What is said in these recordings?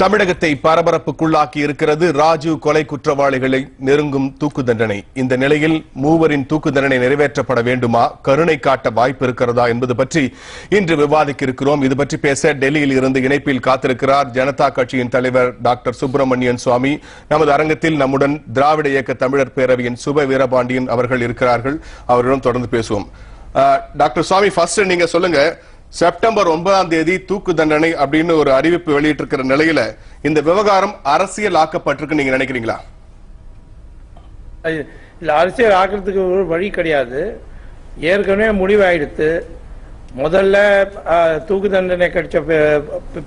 தமிழகத்தை பரபரப்புக்குள்ளாக்கி இருக்கிறது ராஜீவ் கொலை குற்றவாளிகளை நெருங்கும் தூக்கு தண்டனை. இந்த நிலையில் மூவரின் தூக்கு தண்டனை நிறைவேற்றப்பட வேண்டுமா? கருணை காட்ட வாய்ப்பு இருக்கிறதா என்பது பற்றி இன்று விவாதிக்க இருக்கிறோம் இது பற்றி பேச டெல்லியில் இருந்து இணைப்பில் காத்திருக்கிறார் ஜனதா கட்சியின் தலைவர் டாக்டர் சுப்பிரமணியன் சுவாமி. நமது அரங்கத்தில் நம்முடன் திராவிட இயக்க தமிழர் பேரவையின் சுப வீரபாண்டியன் அவர்கள் இருக்கிறார்கள். அவரிடம் தொடர்ந்து பேசுவோம். டாக்டர் சுவாமி ஃபர்ஸ்ட் நீங்க சொல்லுங்க. செப்டம்பர் ஒன்பதாம் தேதி தூக்கு தண்டனை அப்படின்னு ஒரு அறிவிப்பு வெளியிட்டிருக்கிற நிலையில இந்த விவகாரம் அரசியல் ஆக்கப்பட்டிருக்கு நீங்க நினைக்கிறீங்களா? இல்ல அரசியல் ஆக்கிறதுக்கு ஒரு வழி கிடையாது. ஏற்கனவே முடிவாயிடுத்து. முதல்ல தூக்கு தண்டனை கிடைச்ச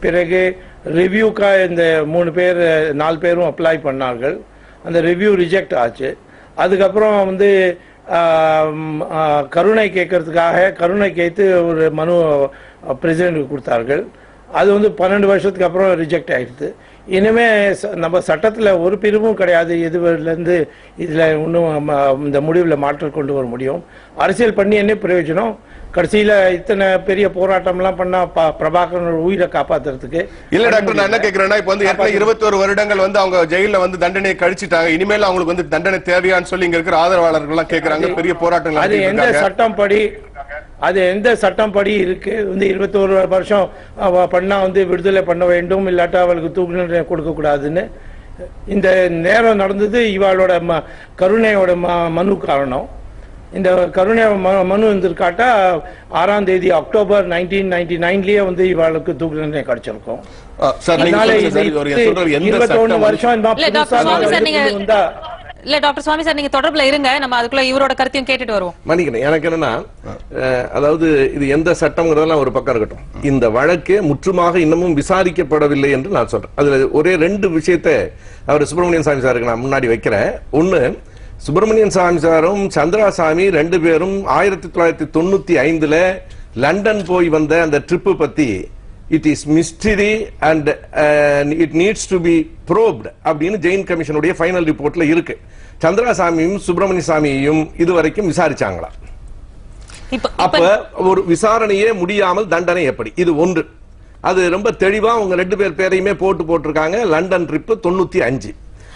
பிறகு ரிவ்யூக்கா இந்த மூணு பேர் நாலு பேரும் அப்ளை பண்ணார்கள். அந்த ரிவ்யூ ரிஜெக்ட் ஆச்சு. அதுக்கப்புறம் வந்து கருணை கேட்கறதுக்காக கருணை கேட்டு ஒரு மனு பிரசிடென்ட் கொடுத்தார்கள். அது வந்து பன்னெண்டு வருஷத்துக்கு அப்புறம் ரிஜெக்ட் ஆயிடுது. இனிமே ச- நம்ம சட்டத்தில் ஒரு பிரிவும் கிடையாது. இதுலேருந்து இதில் இன்னும் ம- இந்த முடிவில் மாற்றம் கொண்டு வர முடியும். அரசியல் பண்ணி என்ன பிரயோஜனம்? கடைசியில இத்தனை பெரிய போராட்டம்லாம் பண்ணா ப- பிரபாகரனோட உயிரை காப்பாத்துறதுக்கு இல்ல டாக்டர் நான் என்ன கேக்குறேன்னா இப்ப வந்து ஏற்கனவே இருபத்தோரு வருடங்கள் வந்து அவங்க ஜெயில வந்து தண்டனையை கழிச்சிட்டாங்க. இனிமேல் அவங்களுக்கு வந்து தண்டனை தேவையான்னு சொல்லி இங்க இருக்கிற ஆதரவாளர்கள் எல்லாம் கேக்குறாங்க பெரிய போராட்டங்கள் அது எந்த. சட்டம் படி அது எந்த சட்டம் படி இருக்கு? வந்து இருபத்தோரு வருஷம் பண்ணா வந்து விடுதலை பண்ண வேண்டும் இல்லாட்டா அவளுக்கு தூக்கு தண்டனை கொடுக்க கூடாதுன்னு இந்த நேரம் நடந்தது இவாளோட கருணையோட மனு காரணம். இந்த கருணை மனு இருந்திருக்காட்டா ஆறாம் தேதி அக்டோபர் நைன்டீன் நைன்டி நைன்லயே வந்து இவாளுக்கு தூக்கு தண்டனை கிடைச்சிருக்கும் இருபத்தொன்னு வருஷம் இல்ல, டாக்டர் சுவாமி சார், நீங்க- கொண்டு வந்தா இல்ல டாக்டர் சுவாமி சார் நீங்க தொடர்புல இருங்க. நம்ம அதுக்குள்ள இவரோட கருத்தையும் கேட்டுட்டு வருவோம். மன்னிக்கிறேன் எனக்கு என்னன்னா அதாவது இது எந்த சட்டம்ங்கிறதெல்லாம் ஒரு பக்கம் இருக்கட்டும். இந்த வழக்கே முற்றுமாக இன்னமும் விசாரிக்கப்படவில்லை என்று நான் சொல்றேன். அதுல ஒரே ரெண்டு விஷயத்தை அவர் சுப்பிரமணியன் சாமி சாருக்கு நான் முன்னாடி வைக்கிறேன். ஒண்ணு சுப்பிரமணியன் சாமி சாரும் சந்திராசாமி ரெண்டு பேரும் ஆயிரத்தி தொள்ளாயிரத்தி தொண்ணூத்தி ஐந்துல லண்டன் போய் வந்த அந்த ட்ரிப்பு பத்தி it is mystery and it needs to be probed அப்படின்னு ஜெயின் கமிஷனுடைய ஃபைனல் ரிப்போர்ட்ல இருக்கு. சந்திராசாமியும் சுப்பிரமணிய சாமியையும் இதுவரைக்கும் விசாரிச்சாங்களா? அப்ப ஒரு விசாரணையே முடியாமல் தண்டனை எப்படி? இது ஒன்று. அது ரொம்ப தெளிவா உங்க ரெண்டு பேர் பேரையுமே போட்டு போட்டிருக்காங்க. லண்டன் ட்ரிப் தொண்ணூத்தி அஞ்சு.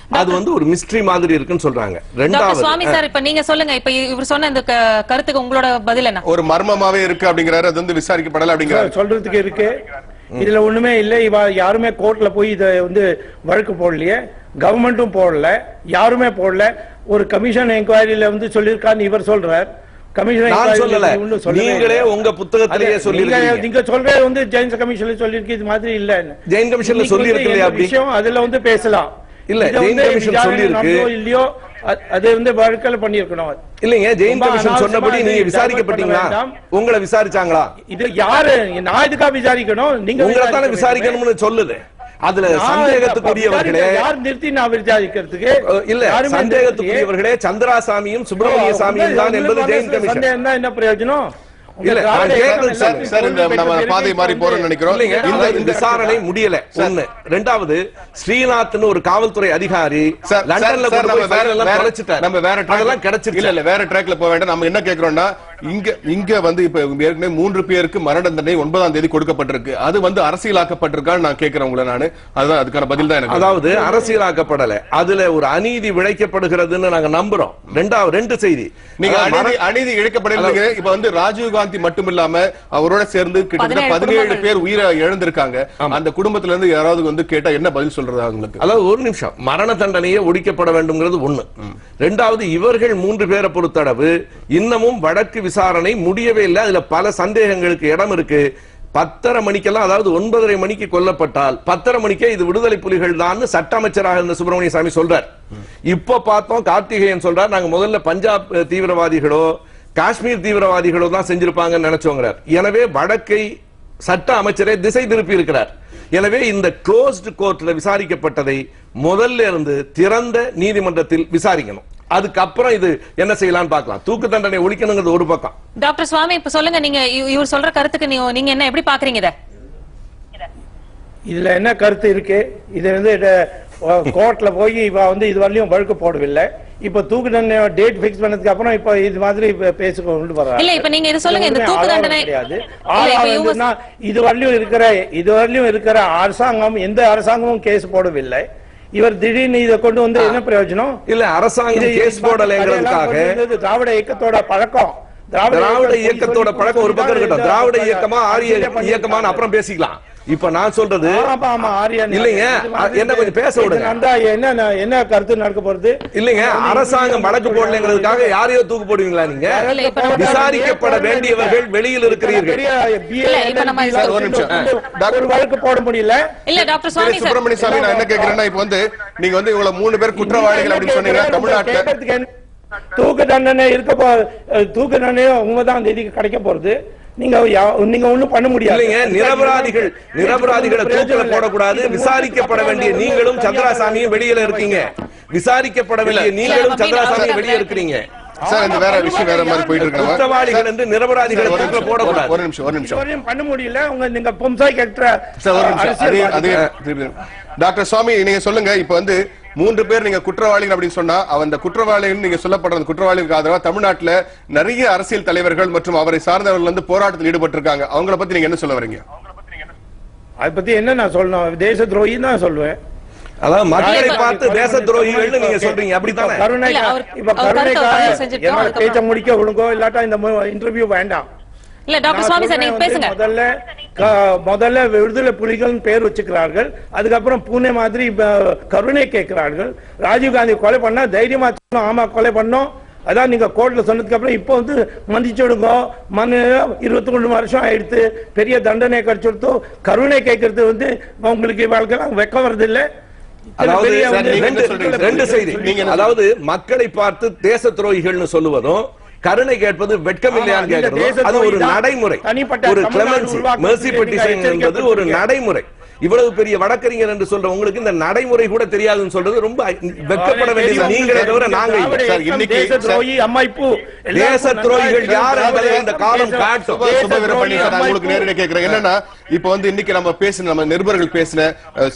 அது வந்து ஒரு மிஸ்ட்ரி மாதிரி இருக்குன்னு சொல்றாங்க. டாக்டர் சுவாமி ரெண்டாவது சார் இப்ப நீங்க சொல்லுங்க. இப்ப இவர் சொன்ன இந்த கருத்துக்கு உங்களோட பதில் என்ன? ஒரு மர்மமாவே இருக்கு அப்படிங்கிறாரு. அது வந்து விசாரிக்கப்படல அப்படிங்கிறாரு. சொல்றதுக்கு இருக்கு. இதுல ஒண்ணுமே இல்ல. இவ யாருமே கோர்ட்ல போய் இத வந்து வழக்கு போடலையே. கவர்மெண்ட்டும் போடல. யாருமே போடல. ஒரு கமிஷன் என்கொயரியில வந்து சொல்லிருக்கான்னு இவர் சொல்றார். கமிஷன் நான் சொல்லல. நீங்களே உங்க புத்தகத்திலேயே சொல்லிருக்கீங்க நீங்க சொல்றது வந்து ஜெயின்ஸ் கமிஷன்ல சொல்லிருக்கு இது மாதிரி இல்ல ஜெயின் கமிஷன்ல இல்லையா அப்படி? விஷயம் அதுல வந்து பேசலாம். இல்ல, ஜெயின் கமிஷன் சொல்லியிருக்கு. இல்லையோ அது வந்து வழக்கில் பண்ணியிருக்கணும் இல்லைங்க ஜெயின் கமிஷன் சொன்னபடி நீங்க விசாரிக்கப்பட்டீங்களா. உங்களை விசாரிச்சாங்களா? இது யாரு? நான் இதுக்கா விசாரிக்கணும்? நீங்க உங்களை தானே விசாரிக்க விசாரிக்கணும்னு சொல்லுது. அதுல சந்தேகத்துக்குரியவர்களே யார் நிறுத்தி நான் விசாரிக்கிறதுக்கு? இல்ல சந்தேகத்துக்குரியவர்களே சந்திராசாமியும் சுப்பிரமணிய சாமியும் தான் என்பது ஜெயின் கமிஷன். என்ன பிரயோஜனம்? இல்ல, சார் எல்லாம் சார் இந்த நம்ம பாதை மாறி போறோம்னு நினைக்கிறோம். இந்த விசாரணை முடியல. ஒண்ணு ரெண்டாவது ஸ்ரீநாத்னு ஒரு காவல்துறை அதிகாரி லண்டன்ல வேற- எல்லாம். நம்ம வேற அதெல்லாம் கிடைச்சிருச்சு. இல்ல இல்ல வேற ட்ராக்ல போக வேண்டாம். நம்ம என்ன கேக்குறோம்னா இங்க இங்க வந்து இப்ப ஏற்கனவே மூன்று பேருக்கு மரண தண்டனை ஒன்பதாம் தேதி கொடுக்கப்பட்டிருக்கு. அது வந்து அரசியலாக்கப்பட்டிருக்கான்னு நான் கேக்குறேன் உங்களை நானு. அதுதான் அதுக்கான பதில் தான் எனக்கு. அதாவது அரசியலாக்கப்படல. அதுல ஒரு அநீதி விளைக்கப்படுகிறதுன்னு நாங்க நம்புறோம். ரெண்டாவது ரெண்டு செய்தி. நீங்க அநீதி அநீதி இழைக்கப்படலைங்க இப்ப வந்து ராஜீவ் காந்தி மட்டும் இல்லாம அவரோட சேர்ந்து கிட்டத்தட்ட 17 பதினேழு. பேர் உயிரை இழந்திருக்காங்க. அந்த குடும்பத்துல இருந்து யாராவது வந்து கேட்டா என்ன பதில் சொல்றது அவங்களுக்கு? அதாவது ஒரு நிமிஷம். மரண தண்டனையே ஒழிக்கப்பட வேண்டும்ங்கிறது ஒண்ணு. ரெண்டாவது இவர்கள் மூன்று பேரை பொறுத்தளவு இன்னமும் வழக்கு விசாரணை முடியவே இல்லை. அதுல பல சந்தேகங்களுக்கு இடம் இருக்கு. பத்தரை மணிக்கெல்லாம் அதாவது ஒன்பதரை மணிக்கு கொல்லப்பட்டால் பத்தரை மணிக்கே இது விடுதலை புலிகள் தான் சட்ட அமைச்சராக இருந்த சுப்பிரமணிய சாமி சொல்றார். இப்ப பார்த்தோம் கார்த்திகேயன் சொல்றார் நாங்க முதல்ல பஞ்சாப் தீவிரவாதிகளோ காஷ்மீர் தீவிரவாதிகளோ தான் செஞ்சிருப்பாங்கன்னு நினைச்சோங்கிறார். எனவே வழக்கை சட்ட அமைச்சரே திசை திருப்பி இருக்கிறார். எனவே இந்த க்ளோஸ்டு கோர்ட்ல விசாரிக்கப்பட்டதை முதல்ல இருந்து திறந்த நீதிமன்றத்தில் விசாரிக்கணும். அதுக்கப்புறம் இது என்ன செய்யலாம்னு பார்க்கலாம். தூக்கு தண்டனை ஒழிக்கணுங்கிறது ஒரு பக்கம். டாக்டர் சுவாமி இப்ப சொல்லுங்க நீங்க இவ- இவர் சொல்ற கருத்துக்கு நீங்க என்ன எப்படி பாக்குறீங்க இத? இதுல என்ன கருத்து இருக்கு? இது வந்து கோர்ட்ல போய் இவ வந்து இது வரலையும் வழக்கு போடவில்லை. இப்ப தூக்கு தண்டனை டேட் பிக்ஸ் பண்ணதுக்கு அப்புறம் இப்ப இது மாதிரி பேசி கொண்டு வர்றாங்க இல்ல, இப்ப நீங்க இது சொல்லுங்க, இந்த தூக்கு தண்டனை- கிடையாது. இது வரலையும் இருக்கிற இது வரலையும் இருக்கிற அரசாங்கம் எந்த அரசாங்கமும் கேஸ் போடவில்லை. இவர் திடீர்னு இதை கொண்டு வந்து என்ன பிரயோஜனம்? இல்ல அரசாங்கம் கேஸ் போடலைங்கிறதுக்காக திராவிட இயக்கத்தோட பழக்கம். திராவிட இயக்கத்தோட பழக்கம் ஒரு பக்கம் இருக்கட்டும். திராவிட இயக்கமா ஆரிய. இயக்கமான்னு அப்புறம் பேசிக்கலாம். இப்ப நான் சொல்றது இல்லைங்க, என்ன கொஞ்சம் பேச விடுங்க. என்ன என்ன கருத்து நடக்க போறது? இல்லைங்க அரசாங்கம் வழக்கு போடலைங்கிறதுக்காக யாரையோ தூக்கு போடுவீங்களா நீங்க? விசாரிக்கப்பட வேண்டியவர்கள் வெளியில் இருக்கிறீர்கள். வழக்கு போட முடியல. இல்ல டாக்டர் திரு சுவாமி சார். சுப்பிரமணிய சாமி நான் என்ன கேக்குறேன்னா இப்ப வந்து நீங்க வந்து இவ்வளவு மூணு பேர் குற்றவாளிகள் அப்படின்னு சொன்னீங்க தமிழ்நாட்டுல? தூக்கு தண்டனை இருக்க போ தூக்கு தண்டனை ஒன்பதாம் தேதிக்கு கிடைக்க போறது. நீங்க நீங்க ஒண்ணும் பண்ண முடியாது. இல்லைங்க நிரபராதிகள் நிரபராதிகளை தூக்கில போடக்கூடாது விசாரிக்கப்பட வேண்டிய நீங்களும் சந்திராசாமியும் வெளியில இருக்கீங்க. விசாரிக்கப்பட வேண்டிய நீங்களும் சந்திராசாமியும் வெளியே இருக்கிறீங்க. சார் இந்த வேற விஷயம் வேற மாதிரி போயிட்டு இருக்கு. குற்றவாளிகள் என்று நிரபராதிகளை ஒரு தூக்கில நிமிஷம், போடக்கூடாது. ஒரு நிமிஷம் ஒரு நிமிஷம். பண்ண முடியல. உங்க நீங்க பொம்சாய் கட்டுற சார் ஒரு நிமிஷம். அதே டாக்டர் சுவாமி நீங்க சொல்லுங்க. இப்ப வந்து மூன்று பேர் நீங்க குற்றவாளிகள் அப்படின்னு சொன்னா அந்த குற்றவாளிகள் நீங்க சொல்லப்படுற குற்றவாளிகளுக்கு ஆதரவா தமிழ்நாட்டுல நிறைய அரசியல் தலைவர்கள் மற்றும் அவரை சார்ந்தவர்கள் வந்து போராட்டத்தில் ஈடுபட்டிருக்காங்க. அவங்கள பத்தி நீங்க என்ன சொல்ல வரீங்க? அதை பத்தி என்ன நான் சொல்லணும்? தேச துரோகி தான் சொல்லுவேன். அதாவது மக்களை பார்த்து தேச துரோகிகள்னு நீங்க சொல்றீங்க. அப்படித்தானே? கருணை இப்ப கருணைக்காக. பேச்ச முடிக்க விடுங்கோ இல்லாட்டா இந்த இன்டர்வியூ வேண்டாம். இல்ல டாக்டர் சுவாமி சார் நீங்க பேசுங்க. முதல்ல முதல்ல விடுதலை புலிகள் பேர் வச்சுக்கிறார்கள். அதுக்கப்புறம் பூனே மாதிரி கருணை கேட்கிறார்கள். ராஜீவ் காந்தி கொலை பண்ணா தைரியமா ஆமா கொலை பண்ணோம். அதான் நீங்க கோர்ட்ல சொன்னதுக்கு அப்புறம் இப்போ வந்து மன்னிச்சுடுங்க மனு இருபத்தி மூணு வருஷம் ஆயிடுத்து. பெரிய தண்டனை கிடைச்சிருத்தோ கருணை கேட்கறது வந்து உங்களுக்கு வாழ்க்கை வெக்கம் வருது இல்ல அதாவது ரெண்டு செய்தி. அதாவது மக்களை பார்த்து தேச துரோகிகள்னு சொல்லுவதும் கருணை கேட்பது வெட்கம் இல்லையான்னு தேச அது ஒரு நடைமுறை. ஒரு கிளமன்சி மெர்சி பெட்டிஷன் என்பது ஒரு. நடைமுறை. இவ்வளவு பெரிய வழக்கறிஞர் என்று சொல்ற உங்களுக்கு இந்த நடைமுறை கூட தெரியாதுன்னு சொல்றது ரொம்ப வெட்கப்பட வேண்டியது. நீங்களே தவிர நாங்க இன்னைக்கு தேச துரோகிகள் யார் என்பதை இந்த காலம் காட்டும். உங்களுக்கு நேரடியாக கேட்கிறேன். என்னன்னா இப்ப வந்து இன்னைக்கு நம்ம பேசின நம்ம நிருபர்கள் பேசின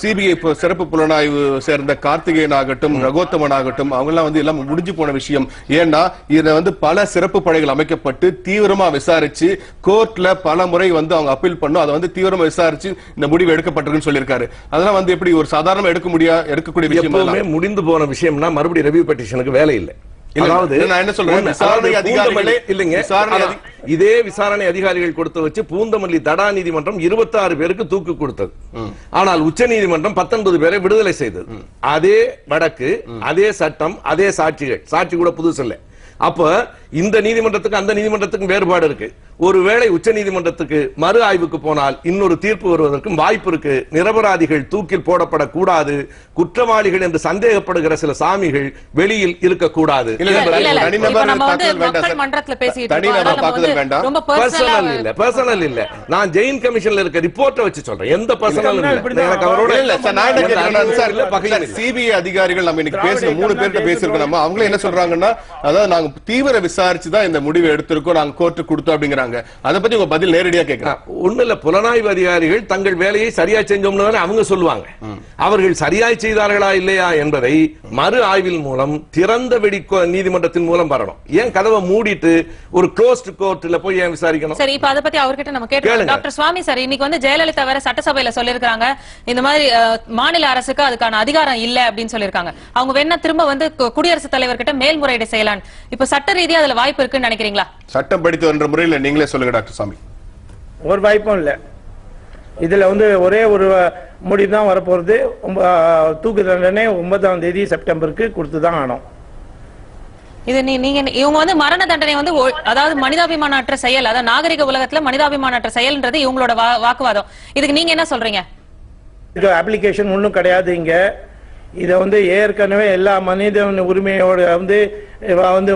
சிபிஐ சிறப்பு புலனாய்வு சேர்ந்த கார்த்திகேயன் ஆகட்டும் ரகோத்தமன் ஆகட்டும் அவங்க எல்லாம் வந்து எல்லாம் முடிஞ்சு போன விஷயம். ஏன்னா இதுல வந்து பல சிறப்பு படைகள் அமைக்கப்பட்டு தீவிரமா விசாரிச்சு கோர்ட்ல பல முறை வந்து அவங்க அப்பீல் பண்ணும். அதை வந்து தீவிரமா விசாரிச்சு இந்த முடிவு எடுக்கப்பட்டிருக்குன்னு சொல்லியிருக்காரு. அதெல்லாம் வந்து எப்படி ஒரு சாதாரண எடுக்க முடியா எடுக்கக்கூடிய விஷயம். முடிந்து போன விஷயம்னா மறுபடியும் ரெவியூ பெட்டிஷனுக்கு வேலை இல்லை. இதே விசாரணை அதிகாரிகள் கொடுத்து வச்சு பூந்தமல்லி தடா நீதிமன்றம் 26 பேருக்கு தூக்கு கொடுத்தது. ஆனால் உச்ச நீதிமன்றம் 19 பேரை விடுதலை செய்தது. அதே வழக்கு அதே சட்டம் அதே சாட்சிகள். சாட்சி கூட புதுசு இல்ல. அப்ப இந்த நீதிமன்றத்துக்கு அந்த நீதிமன்றத்துக்கும் வேறுபாடு இருக்கு. ஒருவேளை உச்ச நீதிமன்றத்துக்கு மறு ஆய்வுக்கு போனால் இன்னொரு தீர்ப்பு வருவதற்கும் வாய்ப்பு இருக்கு. நிரபராதிகள் தூக்கில் போடப்படக்கூடாது. குற்றவாளிகள் என்று சந்தேகப்படுகிற சில சாமிகள் வெளியில் இருக்கக்கூடாது. பர்சனல் இல்ல நான் ஜெயின் கமிஷன்ல இருக்க ரிப்போர்ட்டை வச்சு சொல்றேன். எந்த பர்சனல் எனக்கு அவரோட. CBI அதிகாரிகள் நம்ம இன்னைக்கு பேசின மூணு பேர்கிட்ட தான் பேசியிருக்கோம் நம்ம. தேச அவங்களே என்ன சொல்றாங்கன்னா அதாவது நாங்க தீவிர விசாரிச்சு தான் இந்த முடிவை எடுத்திருக்கோம் நாங்க கோர்ட்டு கொடுத்தோம் அப்படிங்கிறாங்க. அதை பத்தி உங்க பதில் நேரடியா கேட்கிறேன் ஒண்ணு இல்ல புலனாய்வு அதிகாரிகள் தங்கள் வேலையை சரியா செஞ்சோம்னு தானே அவங்க சொல்லுவாங்க. அவர்கள் சரியாய் செய்தார்களா இல்லையா என்பதை மறு ஆய்வின் மூலம் திறந்த வெடி நீதிமன்றத்தின் மூலம் வரணும். ஏன் கதவை மூடிட்டு ஒரு க்ளோஸ்ட் கோர்ட்ல போய் ஏன் விசாரிக்கணும்? சரி இப்ப அத பத்தி அவர்கிட்ட நம்ம கேளுங்க. டாக்டர் சுவாமி சார் இன்னைக்கு வந்து ஜெயலலிதா வேற சட்டசபையில சொல்லிருக்காங்க இந்த மாதிரி மாநில அரசுக்கு அதுக்கான அதிகாரம் இல்ல அப்படின்னு சொல்லிருக்காங்க அவங்க வேணா திரும்ப வந்து குடியரசுத் தலைவர் கிட்ட மேல்முறையீடு செய்யலாம் இப்ப சட்ட ரீதியா அதுல வாய்ப்பு இருக்குன்னு நினைக்கிறீங்களா? சட்டம் படித்து என்ற முறையில் நீங்களே சொல்லுங்க டாக்டர் சாமி. ஒரு வாய்ப்பும் இல்ல. இதுல வந்து ஒரே ஒரு முடிவு தான் வரப்போறது. தூக்கு தண்டனை ஒன்பதாம் தேதி செப்டம்பருக்கு கொடுத்து தான் ஆனோம் இது நீ நீங்க இவங்க வந்து மரண தண்டனை வந்து அதாவது மனிதாபிமானற்ற செயல் அதாவது நாகரிக உலகத்துல மனிதாபிமானற்ற செயல்ன்றது இவங்களோட வாக்குவாதம். இதுக்கு நீங்க என்ன சொல்றீங்க? இது அப்ளிகேஷன் ஒன்றும் கிடையாது இங்க. இதை வந்து ஏற்கனவே எல்லா மனித உரிமையோட வந்து வந்து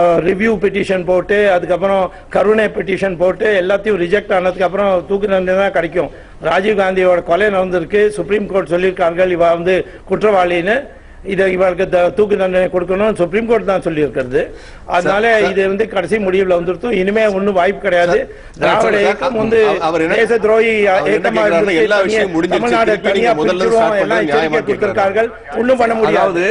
ரிவ்யூ பெட்டிஷன் போட்டு அதுக்கப்புறம் கருணை பெட்டிஷன் போட்டு எல்லாத்தையும் ரிஜெக்ட் ஆனதுக்கு அப்புறம் தூக்கு தண்டனை தான் கிடைக்கும். ராஜீவ் காந்தியோட கொலை நடந்திருக்கு. சுப்ரீம் கோர்ட் சொல்லியிருக்கார்கள் இவ வந்து குற்றவாளின்னு. இதை இவருக்கு த- தூக்கு தண்டனை கொடுக்கணும் சுப்ரீம் கோர்ட் தான் சொல்லி இருக்கிறது அதனால இது வந்து கடைசி முடிவுல வந்துருத்தோம் இனிமே ஒண்ணும் வாய்ப்பு கிடையாது. திராவிட இயக்கம் வந்து தேச துரோகி இயக்கமா இருந்துச்சு. தமிழ்நாடு தனியா பிரிச்சிருவோம், எல்லாம் எச்சரிக்கை கொடுத்திருக்கார்கள். ஒண்ணும் பண்ண முடியாது.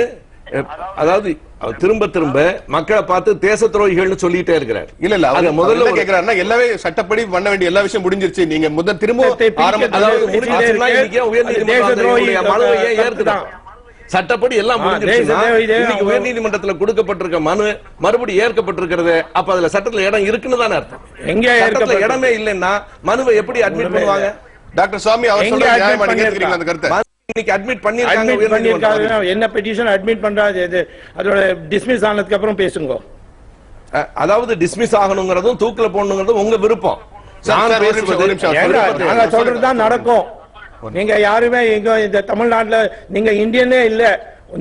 அதாவது திரும்ப திரும்ப மக்களை பார்த்து தேச துரோகிகள்னு சொல்லிட்டே இருக்கிறார். இல்ல இல்ல அவர் அது முதல்ல கேக்குறாருன்னா எல்லாமே சட்டப்படி பண்ண வேண்டிய எல்லா விஷயம் முடிஞ்சிருச்சு. நீங்க முதல் திரும்ப. சட்டப்படி எல்லாம் இன்னைக்கு அவங்க- உயர்நீதிமன்றத்துல கொடுக்கப்பட்டிருக்க மனு மறுபடியும் ஏற்கப்பட்டிருக்கிறது அப்ப அதுல சட்டத்துல இடம் இருக்குன்னு தானே அர்த்தம். எங்க? இடமே இல்லைன்னா மனுவை எப்படி அட்மிட் பண்ணுவாங்க? டாக்டர் சுவாமி அவர் சொல்ற நியாயமா? நீங்க அந்த கருத்தை? இன்னைக்கு அட்மிட் பண்ணிருக்காங்க என்ன பெட்டிஷன் அட்மிட் பண்றாது இது அதோட டிஸ்மிஸ் ஆனதுக்கு அப்புறம் பேசுங்க. அதாவது டிஸ்மிஸ் ஆகணுங்கிறதும் தூக்குல போடணுங்கிறதும் உங்க விருப்பம். நான் பேசுவது. நாங்க சொல்றதுதான் நடக்கும். நீங்க யாருமே இங்க இந்த தமிழ்நாட்டுல நீங்க இந்தியனே இல்ல.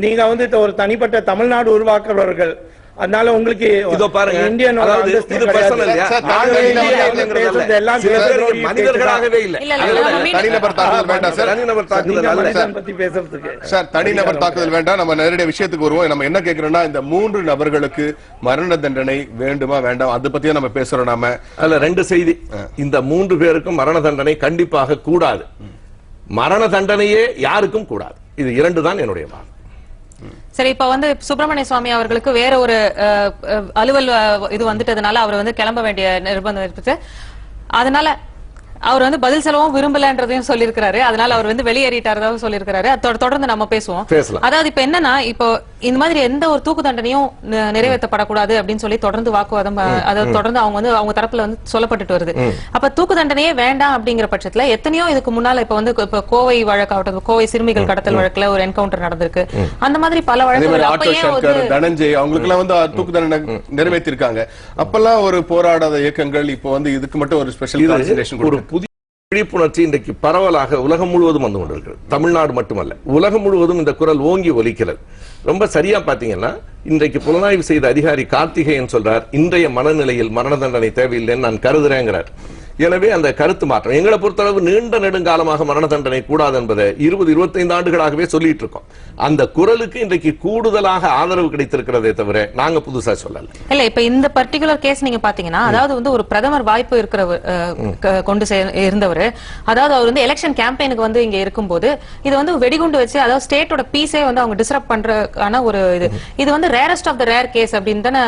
நீங்க வந்து ஒரு தனிப்பட்ட தமிழ்நாடு உருவாக்குறவர்கள். அதனால உங்களுக்கு இதோ பாருங்க. இந்தியனோட அதாவது இது இந்தியன். பேசுறது எல்லாம் சில பேர் துரோகி மனிதர்களாகவே இல்ல. தனிநபர் தாக்குதல் வேண்டாம் சார். தனிநபர் தாக்குதல் அல்ல. பத்தி பேசுறதுக்கு. சார் தனிநபர் தாக்குதல் வேண்டாம். நம்ம நேரடிய விஷயத்துக்கு வருவோம். நம்ம என்ன கேக்குறோம்னா இந்த மூன்று நபர்களுக்கு மரண தண்டனை வேண்டுமா வேண்டாம் அதை பத்தியே நம்ம பேசுறோம் நாம. அதுல ரெண்டு செய்தி. இந்த மூன்று பேருக்கும் மரண தண்டனை கண்டிப்பாக கூடாது. மரண தண்டனையே யாருக்கும் கூடாது. இது இரண்டு தான் என்னுடைய வாதம். சரி இப்ப வந்து சுப்பிரமணிய சுவாமி அவர்களுக்கு வேற ஒரு அலுவல் இது வந்துட்டதுனால அவர் வந்து கிளம்ப வேண்டிய நிர்பந்தம் இருக்கு அதனால அவர் வந்து பதில் செலவும் விரும்பலன்றதையும் சொல்லியிருக்கிறாரு. அதனால அவர் வந்து வெளியேறிட்டாரதாவும் சொல்லியிருக்கிறாரு. தொடர்ந்து நம்ம பேசுவோம். அதாவது இப்ப என்னன்னா இப்போ இந்த மாதிரி எந்த ஒரு தூக்கு தண்டனையும் நிறைவேற்றப்படக்கூடாது அப்படின்னு சொல்லி தொடர்ந்து வாக்குவாதம் அதாவது தொடர்ந்து அவங்க வந்து அவங்க தரப்புல வந்து சொல்லப்பட்டுட்டு வருது. அப்ப தூக்கு தண்டனையே வேண்டாம் அப்படிங்கிற பட்சத்துல எத்தனையோ இதுக்கு முன்னால இப்ப வந்து இப்ப கோவை வழக்காகட்டும் கோவை சிறுமிகள் கடத்தல் வழக்குல ஒரு என்கவுண்டர் நடந்திருக்கு. அந்த மாதிரி பல வழக்குகள் தனஞ்சய் அவங்களுக்கு எல்லாம் வந்து தூக்கு தண்டனை நிறைவேற்றிருக்காங்க. அப்பெல்லாம் ஒரு போராடாத இயக்கங்கள் இப்போ வந்து இதுக்கு மட்டும் ஒரு ஸ்பெஷல் ஒரு விழிப்புணர்ச்சி இன்றைக்கு பரவலாக உலகம் முழுவதும் வந்து கொண்டிருக்கிறது. தமிழ்நாடு மட்டுமல்ல. உலகம் முழுவதும் இந்த குரல் ஓங்கி ஒலிக்கிறது. ரொம்ப சரியா பாத்தீங்கன்னா இன்றைக்கு புலனாய்வு செய்த அதிகாரி கார்த்திகேயன் சொல்றார் இன்றைய மனநிலையில் மரண தண்டனை தேவையில்லைன்னு நான் கருதுறேங்கிறார். எனவே அந்த கருத்து மாற்றம். எங்களை பொறுத்தளவு நீண்ட நெடுங்காலமாக மரண தண்டனை கூடாது என்பதை இருபது இருபத்தைந்து ஆண்டுகளாகவே சொல்லிட்டு இருக்கோம். அந்த குரலுக்கு இன்றைக்கு கூடுதலாக ஆதரவு கிடைத்திருக்கிறதே தவிர நாங்க புதுசா சொல்லல. இல்ல இப்ப இந்த பர்டிகுலர் கேஸ் நீங்க பாத்தீங்கன்னா அதாவது வந்து ஒரு பிரதமர் வாய்ப்பு க- கொண்டு இருந்தவர். அதாவது அவர் வந்து எலெக்ஷன் கேம்பெயினுக்கு வந்து இங்க இருக்கும்போது இது வந்து வெடிகுண்டு வச்சு அதாவது ஸ்டேட்டோட பீஸே வந்து அவங்க டிஸ்டர்ப் பண்றதுக்கான ஒரு இது. இது வந்து rarest of the rare case அப்படின்னு தானே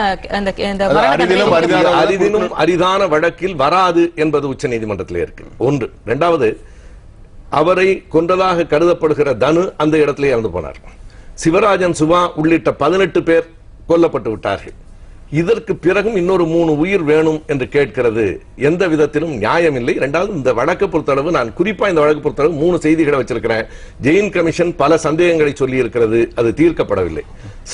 அரிதான வழக்கில் வராது என்பது உச்ச நீதிமன்றத்தில் இருக்கு. ஒன்று. இரண்டாவது அவரை கொன்றதாக கருதப்படுகிற தனு அந்த இடத்துல இறந்து போனார். சிவராஜன் சுபா உள்ளிட்ட பதினெட்டு பேர் கொல்லப்பட்டு விட்டார்கள். இதற்கு பிறகும் இன்னொரு மூணு உயிர் வேணும் என்று கேட்கிறது. எந்த விதத்திலும் நியாயம் இல்லை இரண்டாவது இந்த வழக்கை பொறுத்தளவு நான் குறிப்பா இந்த வழக்கு பொறுத்தளவு மூணு செய்திகளை வச்சிருக்கிறேன். ஜெயின் கமிஷன் பல சந்தேகங்களை சொல்லி இருக்கிறது அது தீர்க்கப்படவில்லை.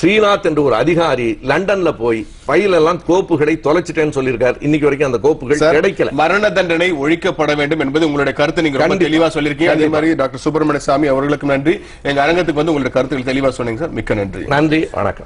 ஸ்ரீநாத் என்று ஒரு அதிகாரி லண்டன்ல போய் ஃபைல் எல்லாம் கோப்புகளை தொலைச்சிட்டேன்னு சொல்லியிருக்கார். இன்னைக்கு வரைக்கும் அந்த கோப்புகள் கிடைக்கல. மரண தண்டனை ஒழிக்கப்பட வேண்டும் என்பது உங்களுடைய கருத்து. நீங்க ரொம்ப. தெளிவா சொல்லிருக்கீங்க அதே. மாதிரி டாக்டர் சுப்பிரமணிய சாமி அவர்களுக்கு நன்றி. எங்க அரங்கத்துக்கு வந்து உங்களுடைய கருத்துக்கள் தெளிவா சொன்னீங்க சார். மிக்க நன்றி. நன்றி. வணக்கம்.